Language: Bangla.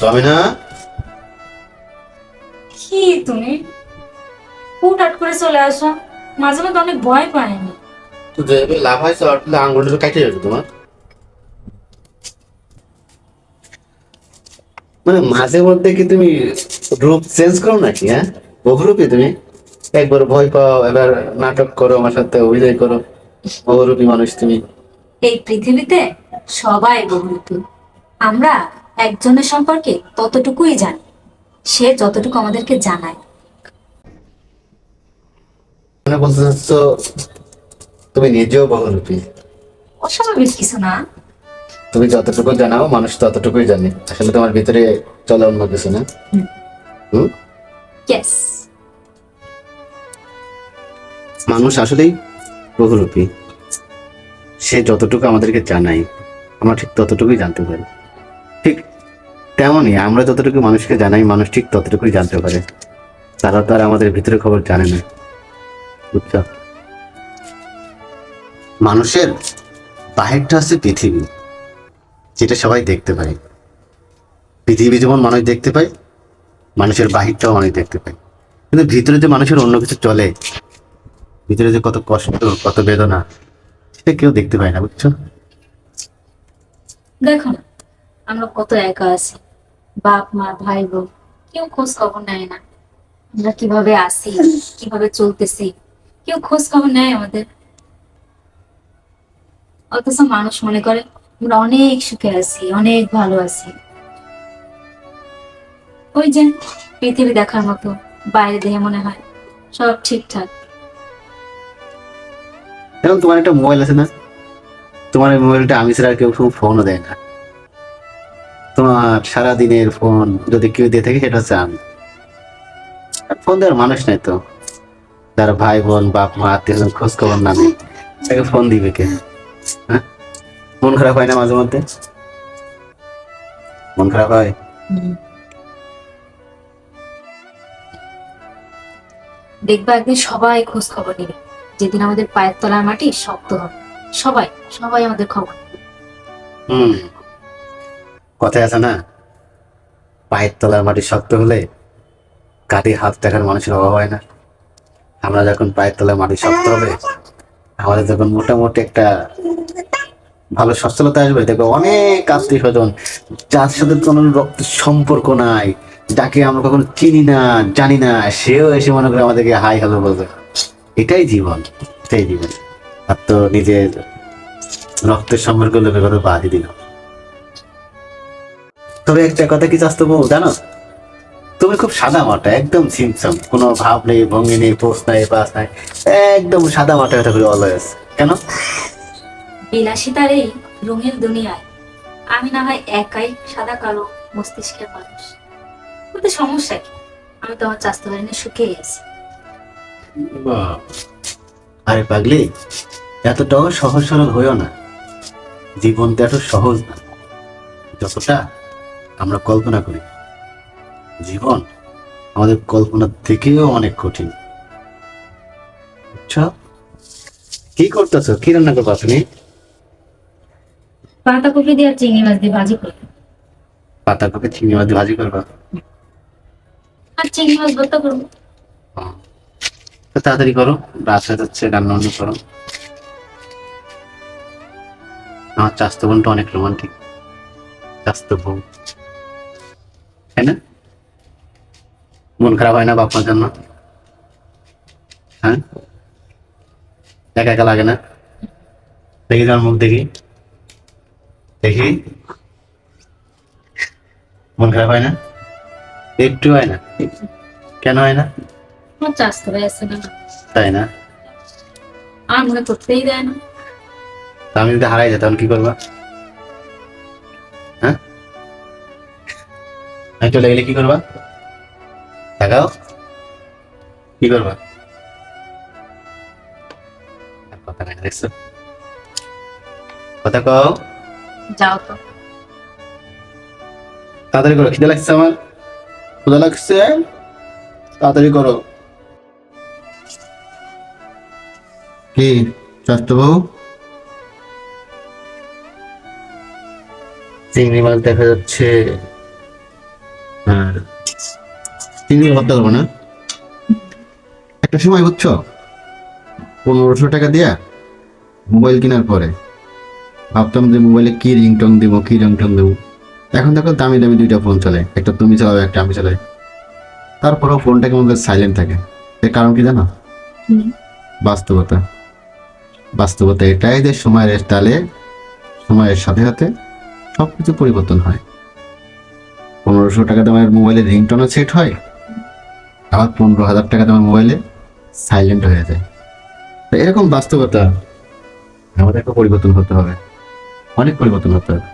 তবে না? কি তুমি? হুটহাট করে চলে আসো। মাঝে মাঝে অনেক ভয় তো যে লাভ হয় আঙ্গুলটা কাটে যাবে তোমার। মানে মাঝে মধ্যে কি তুমি রূপ চেঞ্জ করো নাকি হ্যাঁ? বহুরূপী তুমি। একবার ভয় পাও এবার নাটক করো আমার সাথে অভিনয় করো। বহুরূপী মানুষ তুমি। এই পৃথিবীতে সবাই বহুরূপী। আমরা একজনের সম্পর্কে ততটুকুই জানি। সে যতটুকু আমাদেরকে জানায়। মানে বলতে চাচ্ছ তুমি নিজেও বহুরূপী অস্বাভাবিক কিছু না। তুমি যতটুকু জানাও মানুষ ততটুকুই জানে। আসলে তোমার ভিতরে চলে অন্য কিছু না? হুম। হুম? ইয়েস মানুষ আসলেই বহুরূপী সে যতটুকু আমাদেরকে জানায় আমরা ঠিক ততটুকুই জানতে পারি। তেমনই, আমরা যতটুকু মানুষকে জানাই, মানুষ ঠিক ততটুকুই জানতে পারে। তারা তো আর আমাদের ভিতরে খবর জানে না। বুঝছ? মানুষের বাহিরটা হচ্ছে পৃথিবী, যেটা সবাই দেখতে পায়। পৃথিবী যেমন মানুষ দেখতে পায়, মানুষের বাহিরটাও মানুষ দেখতে পায়। কিন্তু ভিতরে যে মানুষের অন্য কিছু চলে, ভিতরে যে কত কষ্ট, কত বেদনা, সেটা কেউ দেখতে পায় না, বুঝছ? দেখো আমরা কত একা আছি। বাপ, মা, ভাই, বোন, কেউ খোঁজ খবর নেয় না। আমরা কীভাবে আছি কীভাবে চলতেছি, কেউ খোঁজ খবর নেয় আমাদের। অথচ মানুষ মনে করে, আমরা অনেক সুখে আছি, অনেক ভালো আছি। ওই যে পৃথিবী দেখার মতো, বাইরে দেখে মনে হয়, সব ঠিকঠাক। তোমার একটা মোবাইল আছে না? তোমার মোবাইলটা আমি ছাড়া কেউ ফোনও দেয় না। তোমার সারা দিনের ফোন যদি কেউ দিয়ে থাকে সেটা হচ্ছে আমি ফোন দেওয়ার মানুষ নাই তো। যারা ভাই বোন বাপ মা আত্মীয় খোঁজ খবর না নেই। তাকে ফোন দিবে কে? হ্যাঁ? মন খারাপ হয় না মাঝে মধ্যে? মন খারাপ হয়? দেখবা একদিন সবাই খোঁজ খবর নেবে। যেদিন আমাদের পায়ের তলার মাটি শক্ত হবে। সবাই সবাই আমাদের খবর। হুম। কথায় আছে না, পায়ের তলার মাটি শক্ত হলে কাটি হাত দেখার মানুষের অভাব হয় না। আমরা যখন পায়ের তলার মাটি শক্ত হবে, আমাদের যখন মোটামুটি একটা ভালো সচ্ছলতা আসবে। দেখবে অনেক আত্মীয় স্বজন যার সাথে কোনো রক্তের সম্পর্ক নাই, যাকে আমরা কখনো চিনি না, জানি না, সেও এসে মনে করে আমাদেরকে হাই হ্যালো বলবে। এটাই জীবন এটাই জীবন। আর তো নিজের রক্তের সম্পর্ক লোকের কথা বাদই দিল। তবে একটা কথা কি চাস্ত বউ জানো? তুমি খুব সাদা মাটা একদম সিমসম কোনো ভাব নেই ভঙ্গি নেই পোস্ট নাই পাস নাই একদম সাদা মাটা কথা করে অলওয়েজ কেন? বিলাসিতার এই রঙিন দুনিয়ায় আমি না হয় একাই সাদা কালো মস্তিষ্কের মানুষ। কিন্তু সমস্যা কি? আমি তো আমার চাস্তে পারি না সুখেই আরে পাগলি এতটাও সহজ সরল হইও না। জীবন তো এত সহজ না। যতটা আমরা কল্পনা করি। জীবন আমাদের কল্পনার থেকেও অনেক কঠিন। বুঝছ কি করতেছো? কি রান্না করবা তুমি? পাতাকপি দিয়ে আর চিংড়ি মাছ দিয়ে ভাজি করি পাতাকপি চিংড়ি মাছ দিয়ে ভাজি করবা? আর চিংড়ি মাছ ভর্তা করব। তাড়াতাড়ি করো হয়ে যাচ্ছে রান্না বান্না করো। আমার চাস্ত বোনটা অনেক রোমান্টিক চাস্ত বউ মন খারাপ হয় না বাপার জন্য? হ্যাঁ? একা একা লাগে না? দেখি তোমার মুখ দেখি। দেখি। মন খারাপ হয় না? একটু হয় না? কেন হয় না? তাই না? আর মনে করতেই দেয় না। আমি যদি হারাই যেতাম কি করবা? হ্যাঁ? আমি চলে গেলে কি করবা? দেখাও কি করবা? কথা নাই দেখছ? কথা কও। যাও তো। তাড়াতাড়ি করো খিদে লাগছে আমার। ক্ষুদা লাগছে। তাড়াতাড়ি করো। কি চাস্ত বউ? চিংড়ি মাছ দেখা যাচ্ছে। হ্যাঁ। চিংড়ি ভাবতে পারব না। একটা সময় বুঝছ? পনেরোশো টাকা দিয়া মোবাইল কেনার পরে ভাবতাম যে মোবাইলে কি রিংটং দেবো কি রিংটং দেবো। এখন দেখো দামি দামি দুইটা ফোন চলে। একটা তুমি চালাও একটা আমি চালাই। তারপরেও ফোনটা কেমন সাইলেন্ট থাকে। এর কারণ কি জানো? বাস্তবতা। বাস্তবতা এটাই যে সময়ের তালে সময়ের সাথে সাথে সব কিছু পরিবর্তন হয়। পনেরোশো টাকা দামের মোবাইলে রিংটনও সেট হয় আবার পনেরো হাজার টাকা তোমার মোবাইলে সাইলেন্ট হয়ে যায়। তো এরকম বাস্তবতা আমাদেরকে পরিবর্তন হতে হবে। অনেক পরিবর্তন হতে হবে।